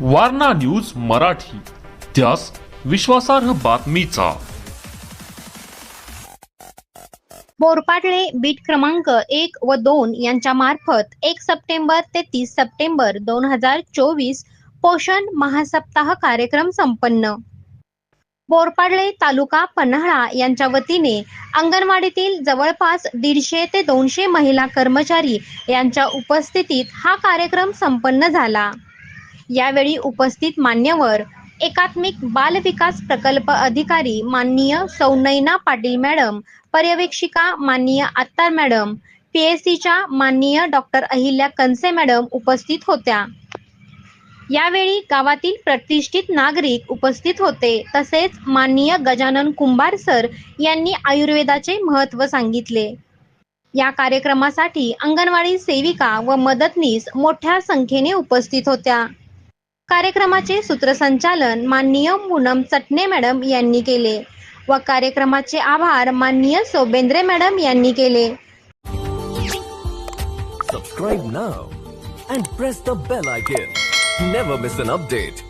Warna news Marathi. त्यास विश्वासार्ह बातमीचा. बोरपाटले बीट क्रमांक एक व दोन यांच्या मार्फत एक सप्टेंबर ते तीस सप्टेंबर दोन हजार चोवीस पोषण महासप्ताह कार्यक्रम संपन्न. बोरपाडले तालुका पन्हाळा यांच्या वतीने अंगणवाडीतील जवळपास दीडशे ते दोनशे महिला कर्मचारी यांच्या उपस्थितीत हा कार्यक्रम संपन्न झाला. यावेळी उपस्थित मान्यवर एकात्मिक बाल विकास प्रकल्प अधिकारी माननीय सौनयना पाटील मॅडम पर्यवेक्षिका माननीय आत्तार मॅडम पीएससीच्या माननीय डॉक्टर अहिल्या कनसे मॅडम उपस्थित होत्या. यावेळी गावातील प्रतिष्ठित नागरिक उपस्थित होते. तसेच माननीय गजानन कुंभार सर यांनी आयुर्वेदाचे महत्त्व सांगितले. या कार्यक्रमासाठी अंगणवाडी सेविका व मदतनीस मोठ्या संख्येने उपस्थित होत्या. कार्यक्रमाचे सूत्रसंचालन माननीय पूनम चटणे मॅडम यांनी केले व कार्यक्रमाचे आभार माननीय सोबेंद्रे मॅडम यांनी केले. Subscribe now and press the bell icon never miss an update